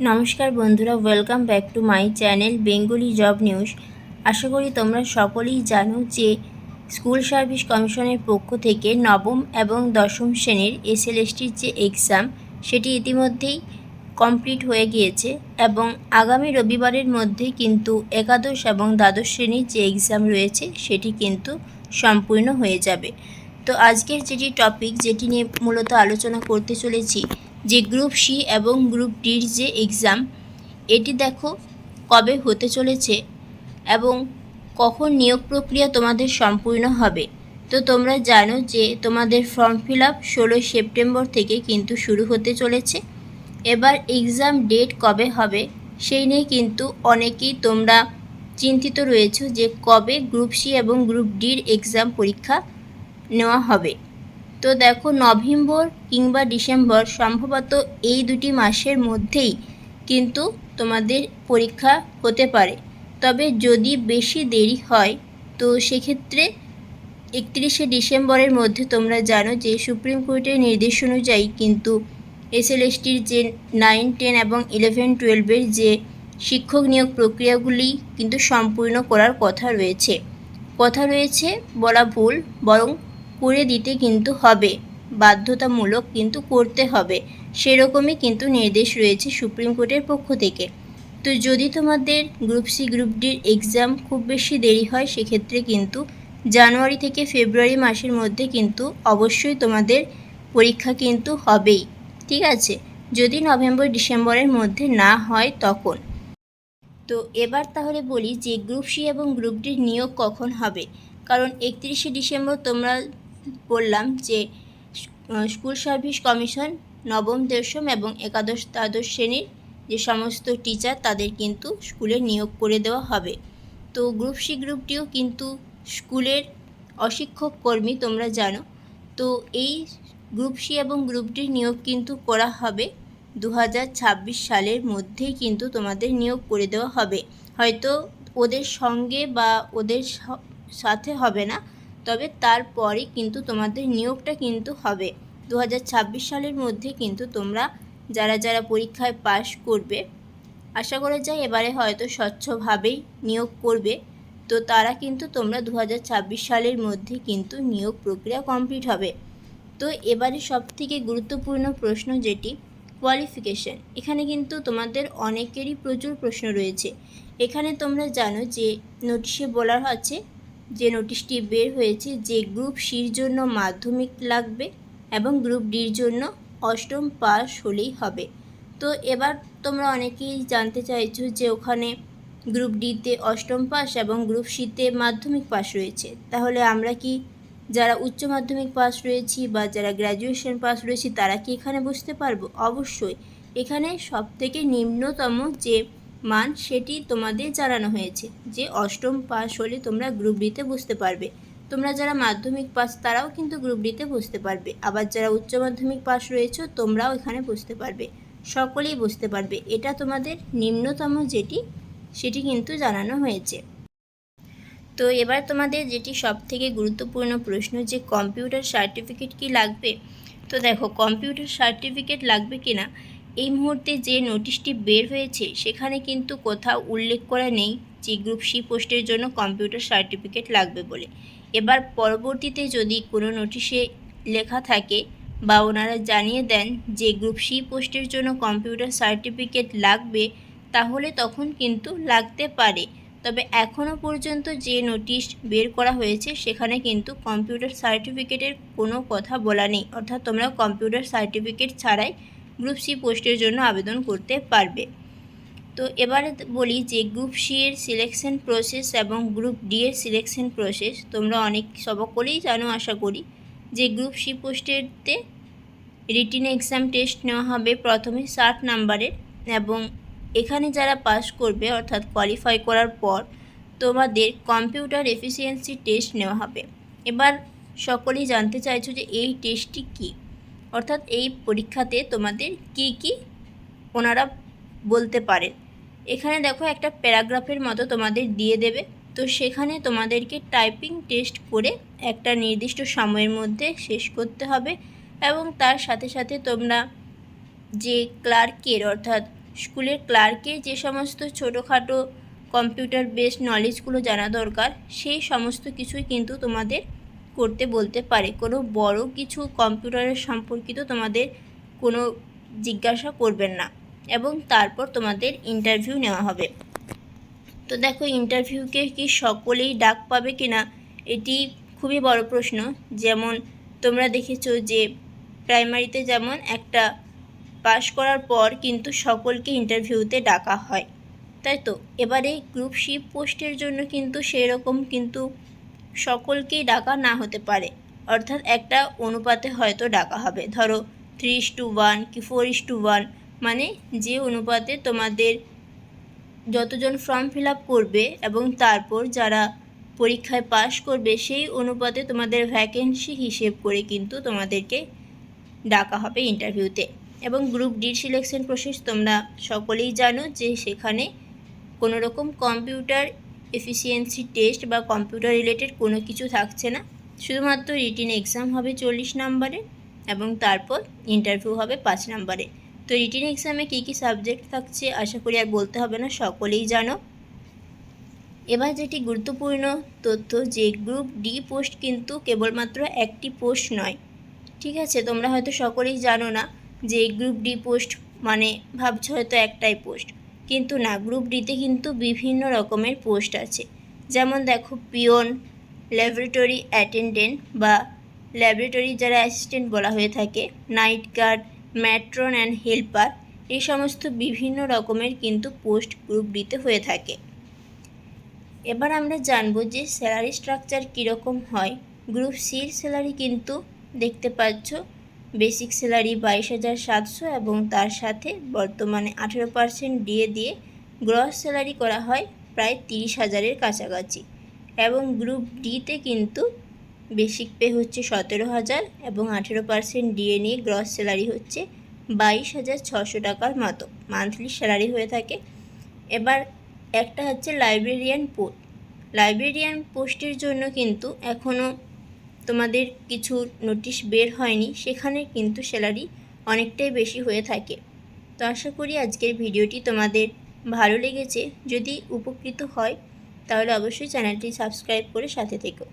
নমস্কার বন্ধুরা welcome back to my channel Bengali job news আশা করি তোমরা সকলেই জানো যে স্কুল সার্ভিস কমিশনের পক্ষ থেকে নবম এবং দশম শ্রেণির এসএলএসটির যে এক্সাম সেটি ইতিমধ্যেই কমপ্লিট হয়ে গিয়েছে এবং আগামী রবিবারের মধ্যে কিন্তু একাদশ এবং দ্বাদশ শ্রেণির যে এক্সাম রয়েছে, সেটি কিন্তু সম্পূর্ণ হয়ে যাবে। তো আজকের যেটি টপিক যেটি নিয়ে মূলত আলোচনা করতে চলেছি যে গ্রুপ সি এবং গ্রুপ ডির যে এক্সাম, এটি দেখো কবে হতে চলেছে এবং কখন নিয়োগ প্রক্রিয়া তোমাদের সম্পূর্ণ হবে। তো তোমরা জানো যে তোমাদের ফর্ম ফিল আপ ষোলোই সেপ্টেম্বর থেকে কিন্তু শুরু হতে চলেছে। এবার এক্সাম ডেট কবে হবে সেই নিয়ে কিন্তু অনেকেই তোমরা চিন্তিত রয়েছো যে কবে গ্রুপ সি এবং গ্রুপ ডির এক্সাম পরীক্ষা নেওয়া হবে। তো দেখো নভেম্বর কিংবা ডিসেম্বর সম্ভবত এই দুটি মাসের মধ্যেই কিন্তু তোমাদের পরীক্ষা হতে পারে। তবে যদি বেশি দেরি হয়, তো সেক্ষেত্রে একত্রিশে ডিসেম্বরের মধ্যে তোমরা জানো যে সুপ্রিম কোর্টের নির্দেশ অনুযায়ী কিন্তু এসএলএসটির যে নাইন, টেন এবং ইলেভেন, টুয়েলভের যে শিক্ষক নিয়োগ প্রক্রিয়াগুলি কিন্তু সম্পূর্ণ করার কথা রয়েছে। কথা রয়েছে বলা ভুল, বরং করে দিতে কিন্তু হবে। বাধ্যতামূলক কিন্তু করতে হবে। সেরকমই কিন্তু নির্দেশ রয়েছে সুপ্রিম কোর্টের পক্ষ থেকে। তো যদি তোমাদের গ্রুপ সি, গ্রুপ ডির এক্সাম খুব বেশি দেরি হয়, সেক্ষেত্রে কিন্তু জানুয়ারি থেকে ফেব্রুয়ারি মাসের মধ্যে কিন্তু অবশ্যই তোমাদের পরীক্ষা কিন্তু হবেই। ঠিক আছে? যদি নভেম্বর, ডিসেম্বরের মধ্যে না হয় তখন। তো এবার তাহলে বলি যে গ্রুপ সি এবং গ্রুপ ডির নিয়োগ কখন হবে? কারণ একত্রিশে ডিসেম্বর তোমরা বললাম যে স্কুল সার্ভিস কমিশন নবম, দশম এবং একাদশ, দ্বাদশ শ্রেণির যে সমস্ত টিচার, তাদের কিন্তু স্কুলে নিয়োগ করে দেওয়া হবে। তো গ্রুপ সি গ্রুপটিও কিন্তু স্কুলের অশিক্ষক কর্মী তোমরা জানো। তো এই গ্রুপ সি এবং গ্রুপ ডির নিয়োগ কিন্তু করা হবে দু হাজার ছাব্বিশ সালের মধ্যেই কিন্তু তোমাদের নিয়োগ করে দেওয়া হবে। হয়তো ওদের সঙ্গে বা ওদের সাথে হবে না। তবে তারপরে কিন্তু তোমাদের নিয়োগটা কিন্তু হবে। দু হাজার ছাব্বিশ সালের মধ্যে কিন্তু তোমরা যারা যারা পরীক্ষায় পাশ করবে, আশা করা যায় এবারে হয়তো স্বচ্ছভাবেই নিয়োগ করবে। তো তারা কিন্তু তোমরা দু হাজার ছাব্বিশ সালের মধ্যে কিন্তু নিয়োগ প্রক্রিয়া কমপ্লিট হবে। তো এবারে সব থেকে গুরুত্বপূর্ণ প্রশ্ন যেটি কোয়ালিফিকেশন এখানে কিন্তু তোমাদের অনেকেরই প্রচুর প্রশ্ন রয়েছে। এখানে তোমরা জানো যে নোটিশে বলার আছে যে নোটিশটি বের হয়েছে যে গ্রুপ সির জন্য মাধ্যমিক লাগবে এবং গ্রুপ ডির জন্য অষ্টম পাস হলেই হবে। তো এবার তোমরা অনেকেই জানতে চাইছো যে ওখানে গ্রুপ ডিতে অষ্টম পাস এবং গ্রুপ সিতে মাধ্যমিক পাস রয়েছে। তাহলে আমরা কি যারা উচ্চ মাধ্যমিক পাস রয়েছি বা যারা গ্র্যাজুয়েশন পাস রয়েছি তারা কি এখানে বুঝতে পারব? অবশ্যই। এখানে সব থেকে নিম্নতম যে মান সেটি তোমাদের জানানো হয়েছে। যে অষ্টম পাস হলে তোমরা গ্রুপ ডিতে বুঝতে পারবে। তোমরা যারা মাধ্যমিক পাস তারাও কিন্তু গ্রুপ ডিতে বুঝতে পারবে। আবার যারা উচ্চ মাধ্যমিক পাস রয়েছে, তোমরাও এখানে বুঝতে পারবে। সকলেই বুঝতে পারবে। এটা তোমাদের নিম্নতম যেটি, সেটি কিন্তু জানানো হয়েছে। তো এবার তোমাদের যেটি সব থেকে গুরুত্বপূর্ণ প্রশ্ন, যে কম্পিউটার সার্টিফিকেট কি লাগবে? তো দেখো কম্পিউটার সার্টিফিকেট লাগবে কি না এই মুহূর্তে যে নোটিশটি বের হয়েছে, সেখানে কিন্তু কোথাও উল্লেখ করা নেই যে গ্রুপ সি পোস্টের জন্য কম্পিউটার সার্টিফিকেট লাগবে বলে। এবার পরবর্তীতে যদি কোনো নোটিশে লেখা থাকে বা ওনারা জানিয়ে দেন যে গ্রুপ সি পোস্টের জন্য কম্পিউটার সার্টিফিকেট লাগবে, তাহলে তখন কিন্তু লাগতে পারে। তবে এখনও পর্যন্ত যে নোটিশ বের করা হয়েছে, সেখানে কিন্তু কম্পিউটার সার্টিফিকেটের কোনো কথা বলা নেই। অর্থাৎ তোমরা কম্পিউটার সার্টিফিকেট ছাড়াই গ্রুপ সি পোস্টের জন্য আবেদন করতে পারবে। তো এবারে বলি যে গ্রুপ সি এর সিলেকশন প্রসেস এবং গ্রুপ ডি এর সিলেকশন প্রসেস তোমরা অনেক সকলেই জানো, আশা করি, যে গ্রুপ সি পোস্টেরতে রিটিন এক্সাম টেস্ট নেওয়া হবে প্রথমে ষাট নাম্বারের এবং এখানে যারা পাস করবে অর্থাৎ কোয়ালিফাই করার পর তোমাদের কম্পিউটার এফিসিয়েন্সি টেস্ট নেওয়া হবে। এবার সকলেই জানতে চাইছো যে এই টেস্টটি কী? অর্থাৎ এই পরীক্ষাতে তোমাদের কি কি ওনারা বলতে পারে। এখানে দেখো একটা প্যারাগ্রাফের মতো তোমাদের দিয়ে দেবে। তো সেখানে তোমাদেরকে টাইপিং টেস্ট করে একটা নির্দিষ্ট সময়ের মধ্যে শেষ করতে হবে এবং তার সাথে সাথে তোমরা যে ক্লার্কের অর্থাৎ স্কুলের ক্লার্কের যে সমস্ত ছোটোখাটো কম্পিউটার বেসড নলেজগুলো জানা দরকার, সেই সমস্ত কিছুই কিন্তু তোমাদের করতে বলতে পারে। কোনো বড় কিছু কম্পিউটারের সম্পর্কিত তোমাদের কোনো জিজ্ঞাসা করবেন না এবং তারপর তোমাদের ইন্টারভিউ নেওয়া হবে। তো দেখো ইন্টারভিউকে কি সকলেই ডাক পাবে কি না এটি খুবই বড় প্রশ্ন। যেমন তোমরা দেখেছ যে প্রাইমারিতে যেমন একটা পাশ করার পর কিন্তু সকলকে ইন্টারভিউতে ডাকা হয়। তাই তো? এবারে গ্রুপ সি পোস্টের জন্য কিন্তু সেই রকম কিন্তু সকলকেই ডাকা না হতে পারে। অর্থাৎ একটা অনুপাতে হয়তো ডাকা হবে। ধরো থ্রি ইস টু ওয়ান কি ফোর ইস টু ওয়ান মানে যে অনুপাতে তোমাদের যতজন ফর্ম ফিল আপ করবে এবং তারপর যারা পরীক্ষায় পাশ করবে, সেই অনুপাতে তোমাদের ভ্যাকেন্সি হিসেব করে কিন্তু তোমাদেরকে ডাকা হবে ইন্টারভিউতে। এবং গ্রুপ ডির সিলেকশন প্রসেস তোমরা সকলেই জানো যে সেখানে কোনো রকম কম্পিউটার এফিসিয়েন্সি টেস্ট বা কম্পিউটার রিলেটেড কোনো কিছু থাকছে না। শুধুমাত্র রিটিন এক্সাম হবে চল্লিশ নম্বরে এবং তারপর ইন্টারভিউ হবে পাঁচ নম্বরে। তো রিটিন এক্সামে কী কী সাবজেক্ট থাকছে আশা করি আর বলতে হবে না, সকলেই জানো। এবার যেটি গুরুত্বপূর্ণ তথ্য যে গ্রুপ ডি পোস্ট কিন্তু কেবলমাত্র একটি পোস্ট নয়। ঠিক আছে, তোমরা হয়তো সকলেই জানো না যে গ্রুপ ডি পোস্ট মানে ভাবছ হয়তো একটাই পোস্ট কিন্তু না গ্রুপ ডিতে কিন্তু বিভিন্ন রকমের পোস্ট আছে। যেমন দেখো পিওন ল্যাবরেটরি অ্যাটেন্ডেন্ট বা ল্যাবরেটরি যারা অ্যাসিস্ট্যান্ট বলা হয়ে থাকে night guard matron and helper এই সমস্ত বিভিন্ন রকমের কিন্তু পোস্ট গ্রুপ ডিতে হয়ে থাকে। এবার আমরা জানব যে স্যালারি স্ট্রাকচার কীরকম হয়। গ্রুপ সির স্যালারি কিন্তু দেখতে পাচ্ছ বেসিক স্যালারি বাইশ হাজার সাতশো এবং তার সাথে বর্তমানে আঠেরো পার্সেন্ট দিয়ে দিয়ে গ্রস স্যালারি করা হয় প্রায় তিরিশ হাজারের কাছাকাছি। এবং গ্রুপ ডিতে কিন্তু বেসিক পে হচ্ছে সতেরো হাজার এবং আঠেরো পার্সেন্ট ডিএ নিয়ে গ্রস স্যালারি হচ্ছে বাইশ হাজার ছশো টাকার মতো, মান্থলি স্যালারি হয়ে থাকে। এবার একটা হচ্ছে লাইব্রেরিয়ান পোস্ট। লাইব্রেরিয়ান পোস্টের জন্য কিন্তু এখনও তোমাদের কিছু নোটিশ বের হয়নি, সেখানে কিন্তু স্যালারি অনেকটাই বেশি হয়ে থাকে। তো আশা করি আজকের ভিডিওটি তোমাদের ভালো লেগেছে। যদি উপকৃত হয়, তাহলে অবশ্যই চ্যানেলটি সাবস্ক্রাইব করে সাথে থেকো।